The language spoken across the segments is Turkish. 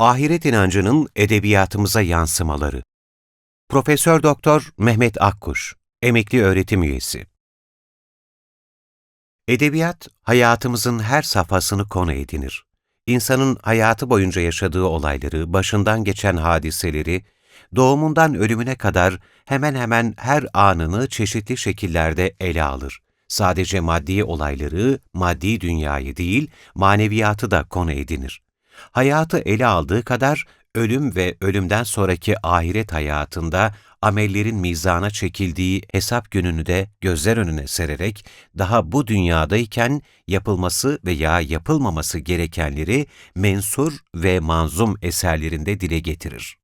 Ahiret inancının edebiyatımıza yansımaları. Profesör Doktor Mehmet Akkuş, emekli öğretim üyesi. Edebiyat, hayatımızın her safhasını konu edinir. İnsanın hayatı boyunca yaşadığı olayları, başından geçen hadiseleri, doğumundan ölümüne kadar hemen hemen her anını çeşitli şekillerde ele alır. Sadece maddi olayları, maddi dünyayı değil, maneviyatı da konu edinir. Hayatı ele aldığı kadar ölüm ve ölümden sonraki ahiret hayatında amellerin mizana çekildiği hesap gününü de gözler önüne sererek daha bu dünyadayken yapılması veya yapılmaması gerekenleri mensur ve manzum eserlerinde dile getirir.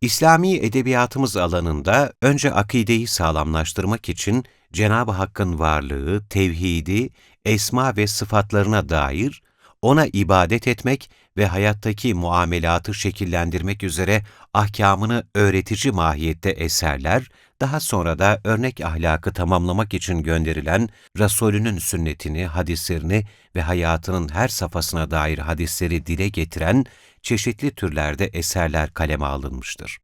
İslami edebiyatımız alanında önce akideyi sağlamlaştırmak için Cenab-ı Hakk'ın varlığı, tevhidi, esma ve sıfatlarına dair ona ibadet etmek ve hayattaki muamelatı şekillendirmek üzere ahkamını öğretici mahiyette eserler, daha sonra da örnek ahlakı tamamlamak için gönderilen Resulünün sünnetini, hadislerini ve hayatının her safhasına dair hadisleri dile getiren çeşitli türlerde eserler kaleme alınmıştır.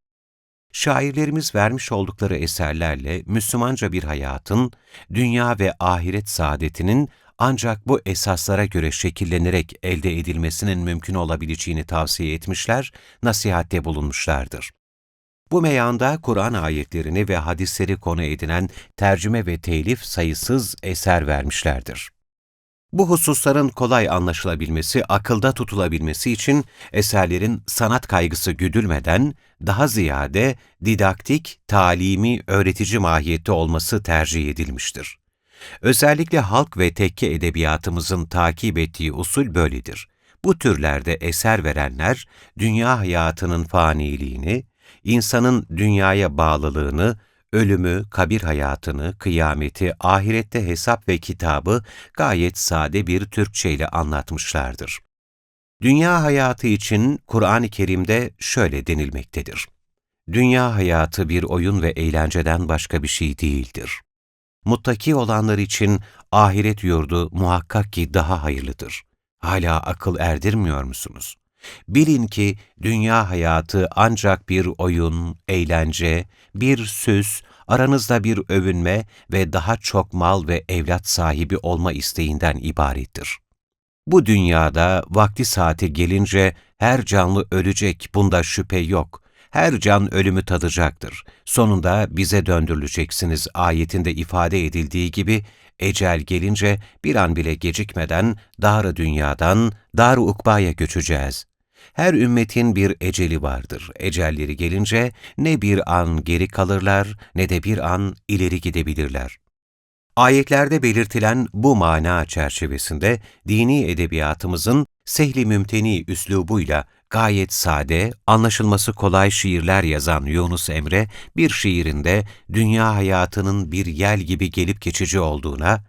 Şairlerimiz vermiş oldukları eserlerle Müslümanca bir hayatın, dünya ve ahiret saadetinin ancak bu esaslara göre şekillenerek elde edilmesinin mümkün olabileceğini tavsiye etmişler, nasihatte bulunmuşlardır. Bu meyanda Kur'an ayetlerini ve hadisleri konu edinen tercüme ve telif sayısız eser vermişlerdir. Bu hususların kolay anlaşılabilmesi, akılda tutulabilmesi için eserlerin sanat kaygısı güdülmeden daha ziyade didaktik, talimi, öğretici mahiyette olması tercih edilmiştir. Özellikle halk ve tekke edebiyatımızın takip ettiği usul böyledir. Bu türlerde eser verenler, dünya hayatının faniliğini, insanın dünyaya bağlılığını, ölümü, kabir hayatını, kıyameti, ahirette hesap ve kitabı gayet sade bir Türkçe ile anlatmışlardır. Dünya hayatı için Kur'an-ı Kerim'de şöyle denilmektedir. Dünya hayatı bir oyun ve eğlenceden başka bir şey değildir. Muttaki olanlar için ahiret yurdu muhakkak ki daha hayırlıdır. Hala akıl erdirmiyor musunuz? Bilin ki dünya hayatı ancak bir oyun, eğlence, bir süs, aranızda bir övünme ve daha çok mal ve evlat sahibi olma isteğinden ibarettir. Bu dünyada vakti saati gelince her canlı ölecek, bunda şüphe yok. Her can ölümü tadacaktır. Sonunda bize döndürüleceksiniz ayetinde ifade edildiği gibi, ecel gelince bir an bile gecikmeden dar dünyadan dar ukbaya göçeceğiz. Her ümmetin bir eceli vardır. Ecelleri gelince ne bir an geri kalırlar ne de bir an ileri gidebilirler. Ayetlerde belirtilen bu mana çerçevesinde dini edebiyatımızın sehli mümteni üslubuyla gayet sade, anlaşılması kolay şiirler yazan Yunus Emre, bir şiirinde dünya hayatının bir yel gibi gelip geçici olduğuna,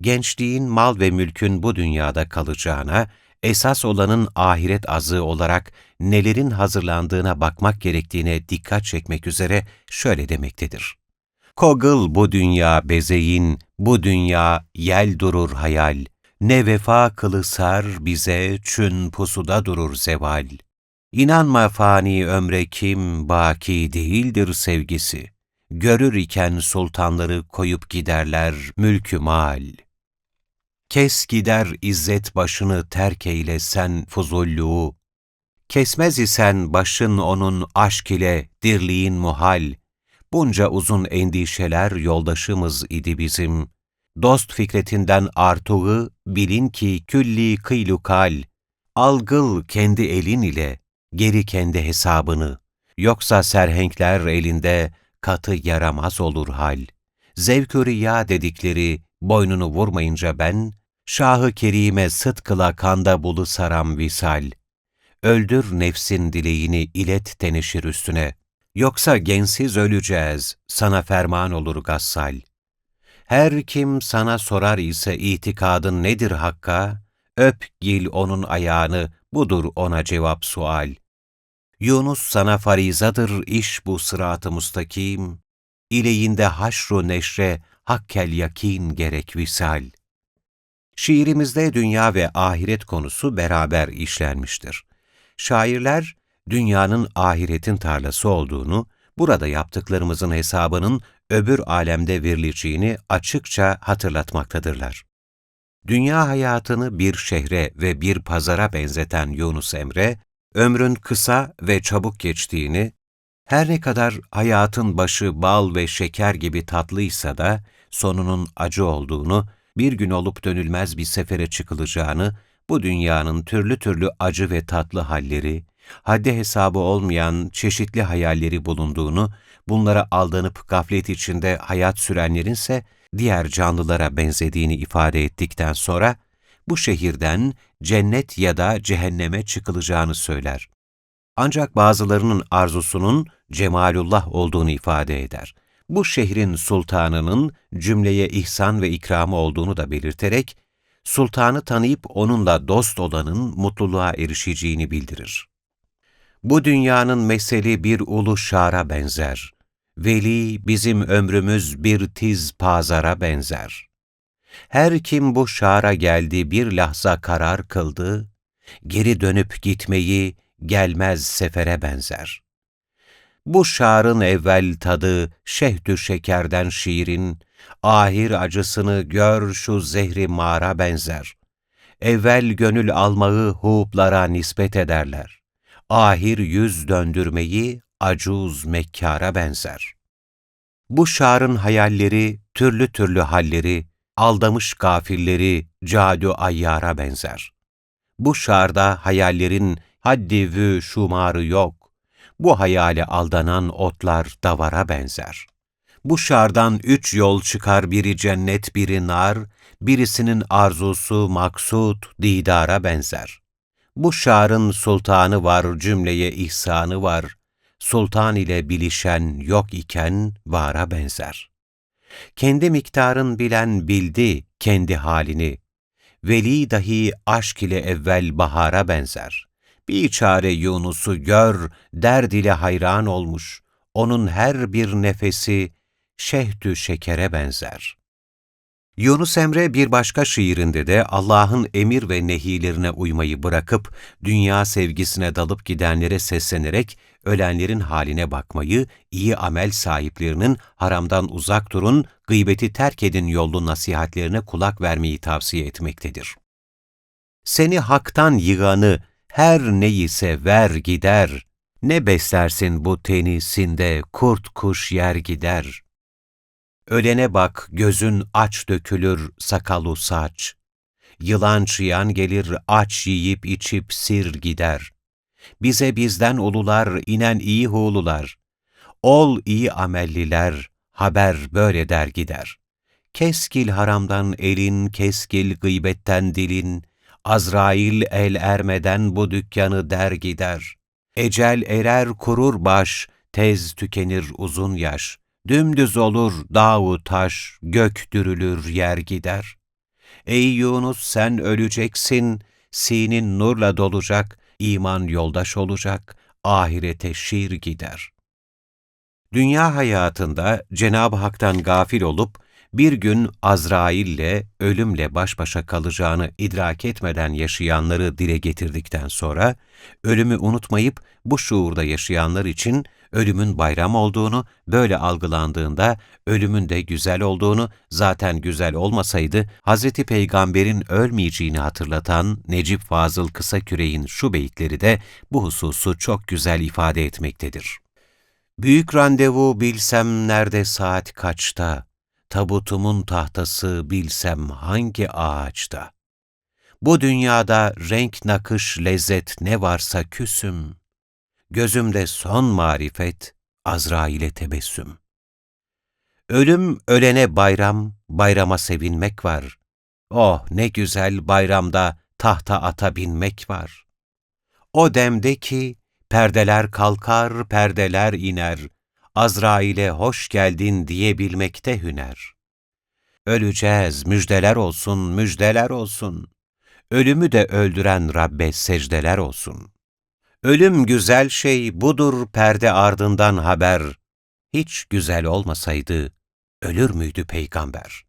gençliğin mal ve mülkün bu dünyada kalacağına, esas olanın ahiret azığı olarak nelerin hazırlandığına bakmak gerektiğine dikkat çekmek üzere şöyle demektedir. Kogıl bu dünya bezeyin, bu dünya yel durur hayal, ne vefa kılı sar bize çün pusuda durur zeval. İnanma fani ömre kim baki değildir sevgisi. Görür iken sultanları koyup giderler mülkü mal. Kes gider izzet başını terk eyle sen fuzulluğu. Kesmez isen başın onun aşk ile dirliğin muhal. Bunca uzun endişeler yoldaşımız idi bizim. Dost fikretinden artuğu bilin ki külli kıylukal. Algıl kendi elin ile, geri kendi hesabını. Yoksa serhenkler elinde katı yaramaz olur hal. Zevk-ü riya dedikleri boynunu vurmayınca ben, Şahı Kerime sıtkıla kanda bulu saram visal. Öldür nefsin dileğini ilet teneşir üstüne. Yoksa gensiz öleceğiz, sana ferman olur gassal. Her kim sana sorar ise itikadın nedir Hakk'a, öp gil onun ayağını, budur ona cevap sual. Yunus sana farizadır iş bu sırat-ı mustakim, İleğinde haşru neşre, hakkel yakin gerek visal. Şiirimizde dünya ve ahiret konusu beraber işlenmiştir. Şairler, dünyanın ahiretin tarlası olduğunu, burada yaptıklarımızın hesabının öbür alemde verileceğini açıkça hatırlatmaktadırlar. Dünya hayatını bir şehre ve bir pazara benzeten Yunus Emre, ömrün kısa ve çabuk geçtiğini, her ne kadar hayatın başı bal ve şeker gibi tatlıysa da sonunun acı olduğunu, bir gün olup dönülmez bir sefere çıkılacağını, bu dünyanın türlü türlü acı ve tatlı halleri, haddi hesabı olmayan çeşitli hayalleri bulunduğunu, bunlara aldanıp gaflet içinde hayat sürenlerinse diğer canlılara benzediğini ifade ettikten sonra, bu şehirden cennet ya da cehenneme çıkılacağını söyler. Ancak bazılarının arzusunun cemalullah olduğunu ifade eder. Bu şehrin sultanının cümleye ihsan ve ikramı olduğunu da belirterek, sultanı tanıyıp onunla dost olanın mutluluğa erişeceğini bildirir. Bu dünyanın meseli bir ulu şara benzer. Veli bizim ömrümüz bir tiz pazara benzer. Her kim bu şara geldi bir lahza karar kıldı, geri dönüp gitmeyi gelmez sefere benzer. Bu şarın evvel tadı şehdü şekerden şiirin, ahir acısını gör şu zehri mara benzer. Evvel gönül almayı huplara nispet ederler. Ahir yüz döndürmeyi acuz mekkara benzer. Bu şarın hayalleri, türlü türlü halleri, aldamış gafilleri cadu ayyara benzer. Bu şarda hayallerin haddi vü şumarı yok. Bu hayale aldanan otlar davara benzer. Bu şardan üç yol çıkar biri cennet biri nar, birisinin arzusu maksut didara benzer. Bu şarın sultanı var cümleye ihsanı var, sultan ile bilişen yok iken vara benzer. Kendi miktarın bilen bildi kendi halini, veli dahi aşk ile evvel bahara benzer. Bir çare Yunus'u gör, derd ile hayran olmuş, onun her bir nefesi şehdü şekere benzer. Yunus Emre bir başka şiirinde de Allah'ın emir ve nehilerine uymayı bırakıp dünya sevgisine dalıp gidenlere seslenerek ölenlerin haline bakmayı, iyi amel sahiplerinin haramdan uzak durun, gıybeti terk edin yollu nasihatlerine kulak vermeyi tavsiye etmektedir. Seni haktan yığanı, her neyise ver gider, ne beslersin bu tenisinde kurt kuş yer gider. Ölene bak gözün aç dökülür sakalu saç. Yılan çıyan gelir aç yiyip içip sir gider. Bize bizden olular inen iyi huğlular. Ol iyi amelliler, haber böyle der gider. Keskil haramdan elin, keskil gıybetten dilin, Azrail el ermeden bu dükkanı der gider. Ecel erer kurur baş, tez tükenir uzun yaş. Dümdüz olur dağ taş, gök dürülür yer gider. Ey Yunus sen öleceksin, sinin nurla dolacak, iman yoldaş olacak, ahirete şiir gider. Dünya hayatında Cenab-ı Hak'tan gafil olup, bir gün Azrail'le, ölümle baş başa kalacağını idrak etmeden yaşayanları dile getirdikten sonra, ölümü unutmayıp bu şuurda yaşayanlar için ölümün bayram olduğunu, böyle algılandığında ölümün de güzel olduğunu, zaten güzel olmasaydı Hz. Peygamber'in ölmeyeceğini hatırlatan Necip Fazıl Kısaküre'in şu beyitleri de bu hususu çok güzel ifade etmektedir. Büyük randevu bilsem nerede saat kaçta, tabutumun tahtası bilsem hangi ağaçta. Bu dünyada renk nakış lezzet ne varsa küsüm, gözümde son marifet, Azrail'e tebessüm. Ölüm ölene bayram, bayrama sevinmek var. Oh ne güzel bayramda tahta ata binmek var. O demde ki perdeler kalkar, perdeler iner, Azrail'e hoş geldin diyebilmekte hüner. Öleceğiz, müjdeler olsun, müjdeler olsun. Ölümü de öldüren Rabbe secdeler olsun. Ölüm güzel şey, budur perde ardından haber. Hiç güzel olmasaydı, ölür müydü peygamber?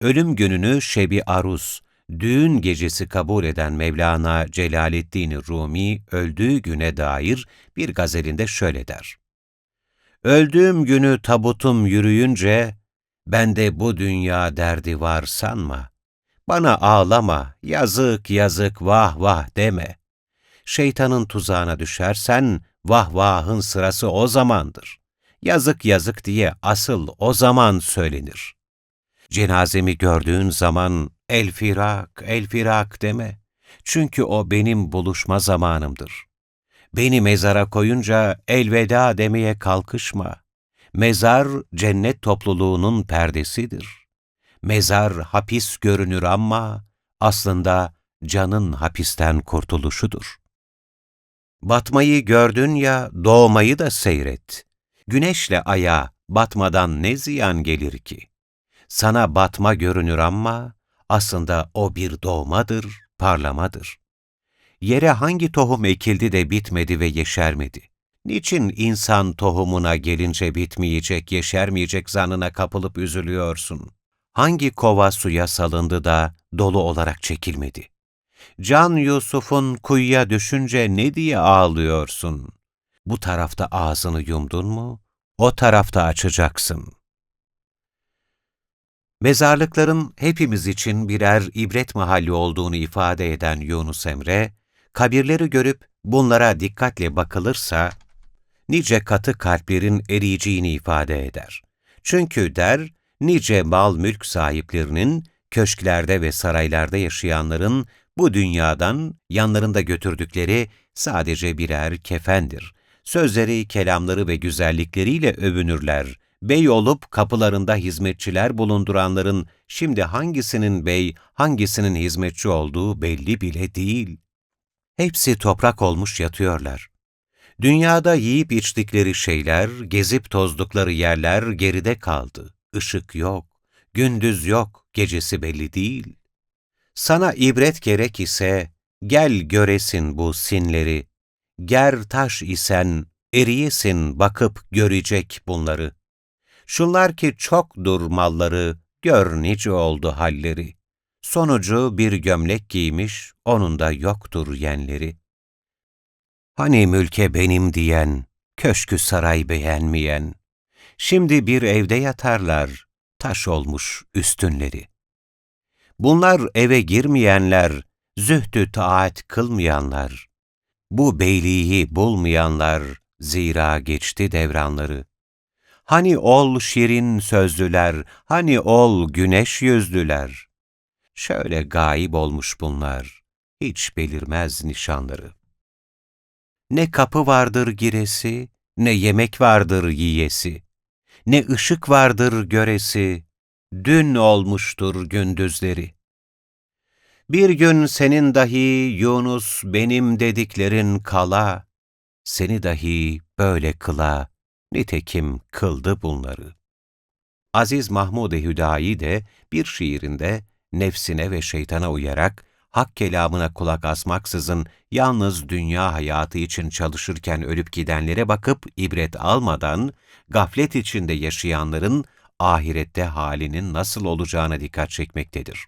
Ölüm gününü şebi aruz, düğün gecesi kabul eden Mevlana Celaleddin Rumi öldüğü güne dair bir gazelinde şöyle der. Öldüğüm günü tabutum yürüyünce, bende bu dünya derdi var sanma. Bana ağlama, yazık yazık vah vah deme. Şeytanın tuzağına düşersen, vah vahın sırası o zamandır. Yazık yazık diye asıl o zaman söylenir. Cenazemi gördüğün zaman el firak, el firak deme. Çünkü o benim buluşma zamanımdır. Beni mezara koyunca elveda demeye kalkışma. Mezar cennet topluluğunun perdesidir. Mezar hapis görünür ama aslında canın hapisten kurtuluşudur. Batmayı gördün ya doğmayı da seyret. Güneşle aya batmadan ne ziyan gelir ki? Sana batma görünür ama aslında o bir doğmadır, parlamadır. Yere hangi tohum ekildi de bitmedi ve yeşermedi? Niçin insan tohumuna gelince bitmeyecek, yeşermeyecek zanına kapılıp üzülüyorsun? Hangi kova suya salındı da dolu olarak çekilmedi? Can Yusuf'un kuyuya düşünce ne diye ağlıyorsun? Bu tarafta ağzını yumdun mu, o tarafta açacaksın. Mezarlıkların hepimiz için birer ibret mahalli olduğunu ifade eden Yunus Emre, kabirleri görüp bunlara dikkatle bakılırsa, nice katı kalplerin eriyeceğini ifade eder. Çünkü der, nice mal mülk sahiplerinin, köşklerde ve saraylarda yaşayanların bu dünyadan yanlarında götürdükleri sadece birer kefendir. Sözleri, kelamları ve güzellikleriyle övünürler. Bey olup kapılarında hizmetçiler bulunduranların şimdi hangisinin bey, hangisinin hizmetçi olduğu belli bile değil. Hepsi toprak olmuş yatıyorlar. Dünyada yiyip içtikleri şeyler, gezip tozdukları yerler geride kaldı. Işık yok, gündüz yok, gecesi belli değil. Sana ibret gerek ise, gel göresin bu sinleri. Ger taş isen, eriyesin bakıp görecek bunları. Şunlar ki çokdur malları, gör nice oldu halleri. Sonucu bir gömlek giymiş, onun da yoktur yenleri. Hani mülke benim diyen, köşkü saray beğenmeyen, şimdi bir evde yatarlar, taş olmuş üstünleri. Bunlar eve girmeyenler, zühdü taat kılmayanlar, bu beyliği bulmayanlar, zira geçti devranları. Hani ol şirin sözlüler, hani ol güneş yüzlüler. Şöyle gayip olmuş bunlar, hiç belirmez nişanları. Ne kapı vardır giresi, ne yemek vardır yiyesi, ne ışık vardır göresi, dün olmuştur gündüzleri. Bir gün senin dahi Yunus benim dediklerin kala, seni dahi böyle kıla, nitekim kıldı bunları. Aziz Mahmud-i Hüdayi de bir şiirinde nefsine ve şeytana uyarak, hak kelamına kulak asmaksızın yalnız dünya hayatı için çalışırken ölüp gidenlere bakıp ibret almadan, gaflet içinde yaşayanların ahirette halinin nasıl olacağına dikkat çekmektedir.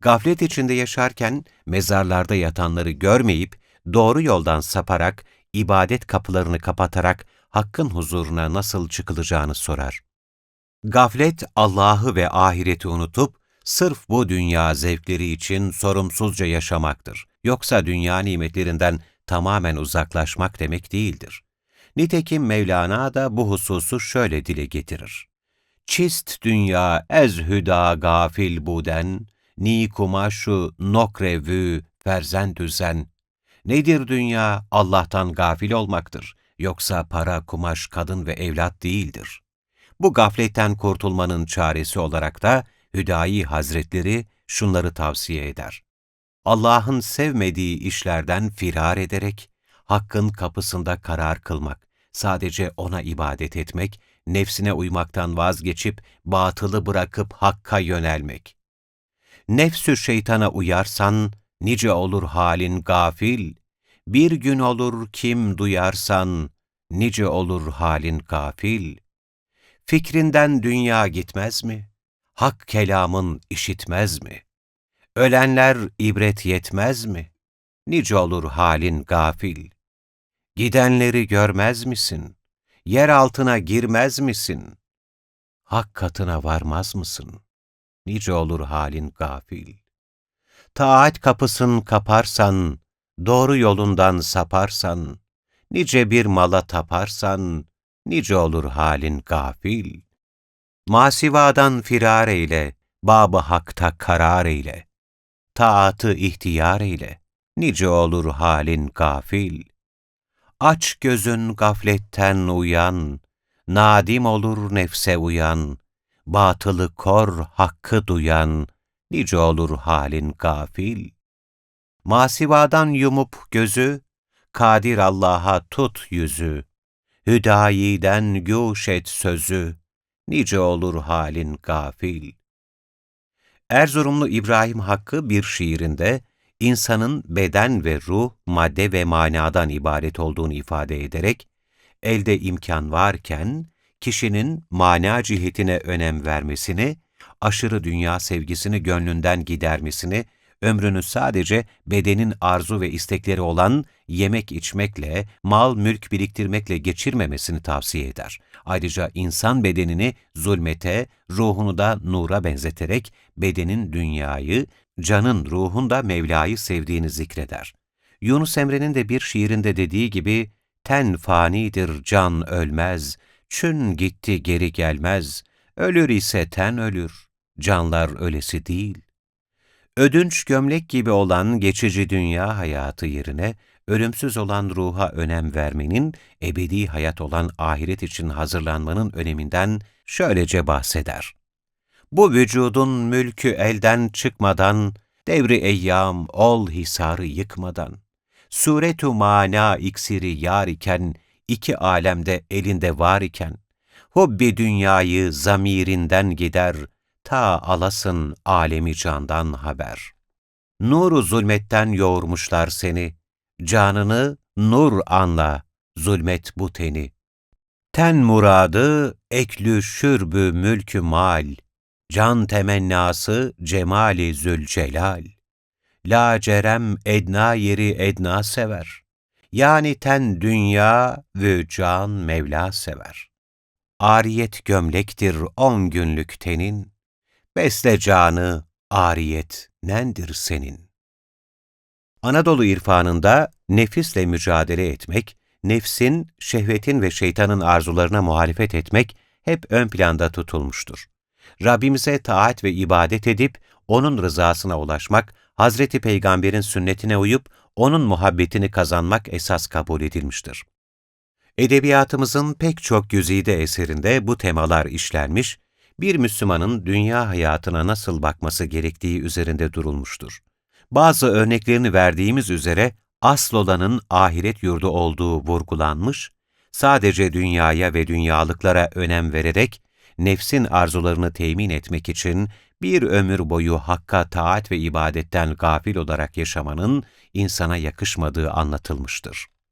Gaflet içinde yaşarken mezarlarda yatanları görmeyip, doğru yoldan saparak, ibadet kapılarını kapatarak Hakk'ın huzuruna nasıl çıkılacağını sorar. Gaflet, Allah'ı ve ahireti unutup, sırf bu dünya zevkleri için sorumsuzca yaşamaktır. Yoksa dünya nimetlerinden tamamen uzaklaşmak demek değildir. Nitekim Mevlana da bu hususu şöyle dile getirir. Çist dünya ez hüda gafil buden, ni kumaşu nokrevü ferzen düzen. Nedir dünya? Allah'tan gafil olmaktır. Yoksa para, kumaş, kadın ve evlat değildir. Bu gafletten kurtulmanın çaresi olarak da Hüdayi Hazretleri şunları tavsiye eder. Allah'ın sevmediği işlerden firar ederek, Hakk'ın kapısında karar kılmak, sadece O'na ibadet etmek, nefsine uymaktan vazgeçip, batılı bırakıp Hakk'a yönelmek. Nefsü şeytana uyarsan, nice olur halin gafil, bir gün olur kim duyarsan, nice olur halin gafil. Fikrinden dünya gitmez mi? Hak kelamın işitmez mi? Ölenler ibret yetmez mi? Nice olur halin gafil. Gidenleri görmez misin? Yer altına girmez misin? Hak katına varmaz mısın? Nice olur halin gafil. Taat kapısın kaparsan, doğru yolundan saparsan, nice bir mala taparsan, nice olur halin gafil. Masivadan firar eyle, babı hakta karar eyle. Taatı ihtiyar eyle, nice olur halin gafil. Aç gözün gafletten uyan, nadim olur nefse uyan, batılı kor hakkı duyan, nice olur halin gafil. Masivadan yumup gözü, kadir Allah'a tut yüzü, hüdayiden güş et sözü, nice olur halin gafil. Erzurumlu İbrahim Hakkı bir şiirinde, insanın beden ve ruh, madde ve manadan ibaret olduğunu ifade ederek, elde imkan varken, kişinin mana cihetine önem vermesini, aşırı dünya sevgisini gönlünden gidermesini, ömrünü sadece bedenin arzu ve istekleri olan yemek içmekle, mal mülk biriktirmekle geçirmemesini tavsiye eder. Ayrıca insan bedenini zulmete, ruhunu da nura benzeterek bedenin dünyayı, canın ruhun da Mevla'yı sevdiğini zikreder. Yunus Emre'nin de bir şiirinde dediği gibi, ten fanidir can ölmez, çün gitti geri gelmez, ölür ise ten ölür, canlar ölesi değil. Ödünç gömlek gibi olan geçici dünya hayatı yerine, ölümsüz olan ruha önem vermenin, ebedi hayat olan ahiret için hazırlanmanın öneminden şöylece bahseder. Bu vücudun mülkü elden çıkmadan, devri eyyam ol hisarı yıkmadan, suretu mana iksiri yar iken, iki alemde elinde var iken, hubbi dünyayı zamirinden gider, ta alasın alemi candan haber. Nuru zulmetten yoğurmuşlar seni, canını nur anla, zulmet bu teni. Ten muradı, eklü şürbü mülkü mal, can temennası cemali zülcelal. La cerem edna yeri edna sever. Yani ten dünya ve can Mevla sever. Ariyet gömlektir on günlük tenin, besle canı, ariyet nendir senin. Anadolu irfanında nefisle mücadele etmek, nefsin, şehvetin ve şeytanın arzularına muhalefet etmek hep ön planda tutulmuştur. Rabbimize taat ve ibadet edip, O'nun rızasına ulaşmak, Hazreti Peygamber'in sünnetine uyup, O'nun muhabbetini kazanmak esas kabul edilmiştir. Edebiyatımızın pek çok güzide eserinde bu temalar işlenmiş, bir Müslümanın dünya hayatına nasıl bakması gerektiği üzerinde durulmuştur. Bazı örneklerini verdiğimiz üzere, asıl olanın ahiret yurdu olduğu vurgulanmış, sadece dünyaya ve dünyalıklara önem vererek, nefsin arzularını temin etmek için bir ömür boyu hakka taat ve ibadetten gafil olarak yaşamanın insana yakışmadığı anlatılmıştır.